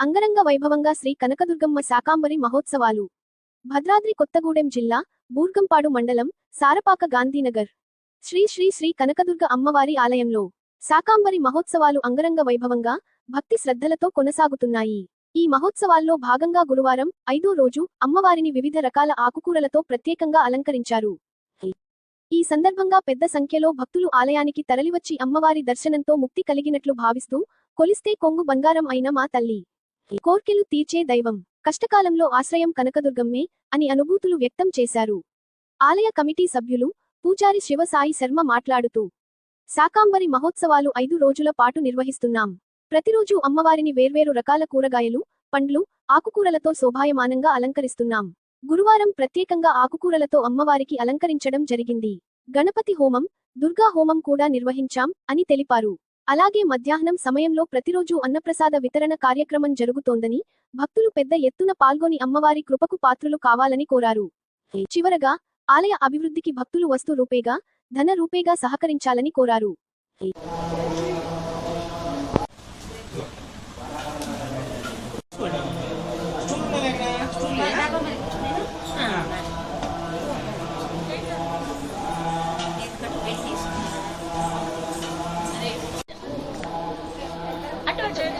అంగరంగ వైభవంగా శ్రీ కనకదుర్గమ్మ శాకాంబరి మహోత్సవాలు. భద్రాద్రి కొత్తగూడెం జిల్లా బూర్గంపాడు మండలం సారపాక గాంధీనగర్. శ్రీ శ్రీ శ్రీ కనకదుర్గ అమ్మవారి ఆలయంలో శాకాంబరి మహోత్సవాలు అంగరంగ వైభవంగా భక్తి శ్రద్ధలతో కొనసాగుతున్నాయి. ఈ మహోత్సవాల్లో భాగంగా గురువారం ఐదో రోజు అమ్మవారిని వివిధ రకాల ఆకుకూరలతో ప్రత్యేకంగా అలంకరించారు. ఈ సందర్భంగా పెద్ద సంఖ్యలో భక్తులు ఆలయానికి తరలివచ్చి అమ్మవారి దర్శనంతో ముక్తి కలిగినట్లు భావిస్తూ కొలిస్తే కొంగు బంగారం అయిన మా తల్లి. కోర్కెలు తీర్చే దైవం కష్టకాలంలో ఆశ్రయం కనకదుర్గమ్మే అని అనుభూతులు వ్యక్తం చేశారు. ఆలయ కమిటీ సభ్యులు పూజారి శివసాయి శర్మ మాట్లాడుతూ శాకాంబరి మహోత్సవాలు ఐదు రోజుల పాటు నిర్వహిస్తున్నాం. ప్రతిరోజు అమ్మవారిని వేర్వేరు రకాల కూరగాయలు పండ్లు ఆకుకూరలతో శోభాయమానంగా అలంకరిస్తున్నాం. గురువారం ప్రత్యేకంగా ఆకుకూరలతో అమ్మవారికి అలంకరించడం జరిగింది. గణపతి హోమం దుర్గా హోమం కూడా నిర్వహించాం అని తెలిపారు. అలాగే మధ్యాహ్నం సమయంలో ప్రతిరోజు అన్నప్రసాద వితరణ కార్యక్రమం జరుగుతోందని భక్తులు పెద్ద ఎత్తున పాల్గొని అమ్మవారి కృపకు పాత్రులు కావాలని కోరారు. చివరగా ఆలయ అభివృద్ధికి భక్తులు వస్తు రూపేగా ధన రూపేగా సహకరించాలని కోరారు.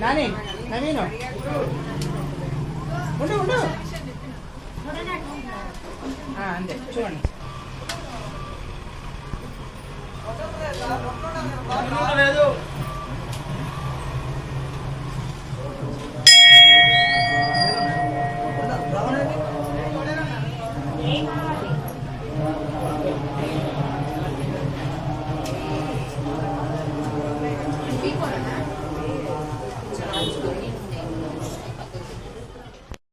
నాని నవీను ఉండు ఉండు. ఆ, అంతే చూడండి. లేదు.